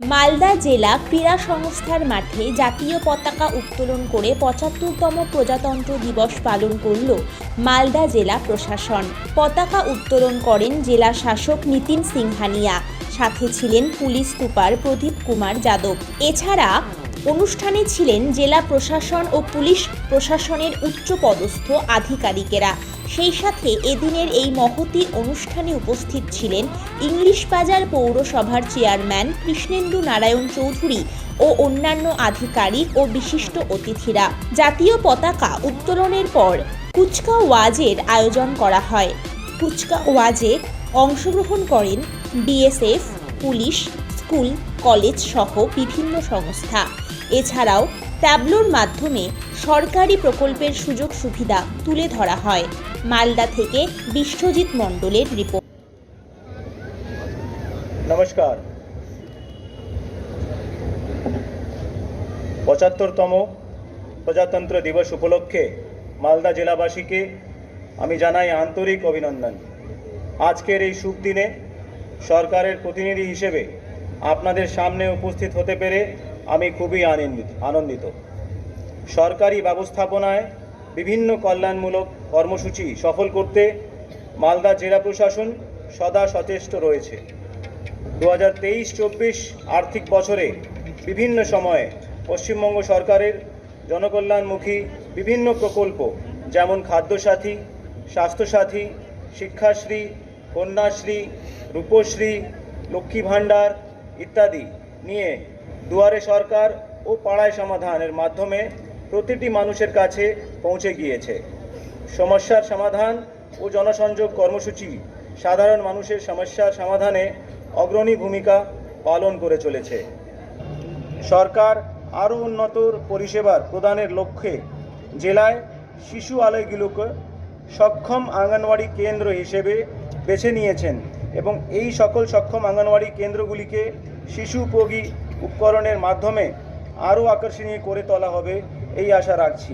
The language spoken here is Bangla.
মালদা জেলা ক্রীড়া সংস্থার মাঠে জাতীয় পতাকা উত্তোলন করে পঁচাত্তরতম প্রজাতন্ত্র দিবস পালন করল মালদা জেলা প্রশাসন। পতাকা উত্তোলন করেন জেলা শাসক নিতিন সিংহানিয়া। সাথে ছিলেন পুলিশ সুপার প্রদীপ কুমার যাদব। এছাড়া অনুষ্ঠানে ছিলেন জেলা প্রশাসন ও পুলিশ প্রশাসনের উচ্চপদস্থ আধিকারিকেরা। সেই সাথে এদিনের এই মহতি অনুষ্ঠানে উপস্থিত ছিলেন ইংলিশ বাজার পৌরসভার চেয়ারম্যান কৃষ্ণেন্দু নারায়ণ চৌধুরী ও অন্যান্য আধিকারিক ও বিশিষ্ট অতিথিরা। জাতীয় পতাকা উত্তোলনের পর কুচকা ওয়াজের আয়োজন করা হয়। কুচকা ওয়াজে অংশগ্রহণ করেন বিএসএফ পুলিশ, স্কুল, কলেজ সহ বিভিন্ন সংস্থা। এছাড়াও ট্যাবলোর মাধ্যমে সরকারি প্রকল্পের সুযোগ সুবিধা তুলে ধরা হয়। মালদা থেকে বিশ্বজিৎ মণ্ডলের রিপোর্ট। নমস্কার। পঁচাত্তরতম প্রজাতন্ত্র দিবস উপলক্ষে মালদা জেলাবাসীকে আমি জানাই আন্তরিক অভিনন্দন। আজকের এই শুভ দিনে সরকারের প্রতিনিধি হিসেবে আপনাদের সামনে উপস্থিত হতে পেরে আমি খুবই আনন্দিত আনন্দিত। সরকারি ব্যবস্থাপনায় বিভিন্ন কল্যাণমূলক কর্মসূচি সফল করতে মালদা জেলা প্রশাসন সদা সচেষ্ট রয়েছে। দু হাজার তেইশ চব্বিশ আর্থিক বছরে বিভিন্ন সময়ে পশ্চিমবঙ্গ সরকারের জনকল্যাণমুখী বিভিন্ন প্রকল্প, যেমন খাদ্যসাথী, স্বাস্থ্যসাথী, শিক্ষাশ্রী, কন্যাশ্রী, রূপশ্রী, লক্ষ্মী ভাণ্ডার ইত্যাদি নিয়ে দুয়ারে সরকার ও পাড়ায় সমাধানের মাধ্যমে প্রতিটি মানুষের কাছে পৌঁছে গিয়েছে। সমস্যার সমাধান ও জনসংযোগ কর্মসূচি সাধারণ মানুষের সমস্যার সমাধানে অগ্রণী ভূমিকা পালন করে চলেছে। সরকার আরও উন্নত পরিষেবার প্রদানের লক্ষ্যে জেলায় শিশু আলয়গুলোকে সক্ষম আঙ্গনওয়াড়ি কেন্দ্র হিসেবে বেছে নিয়েছেন এবং এই সকল সক্ষম আঙ্গনওয়াড়ি কেন্দ্রগুলিকে শিশু উপযোগী উপকরণের মাধ্যমে আরও আকর্ষণীয় করে তোলা হবে এই আশা রাখছি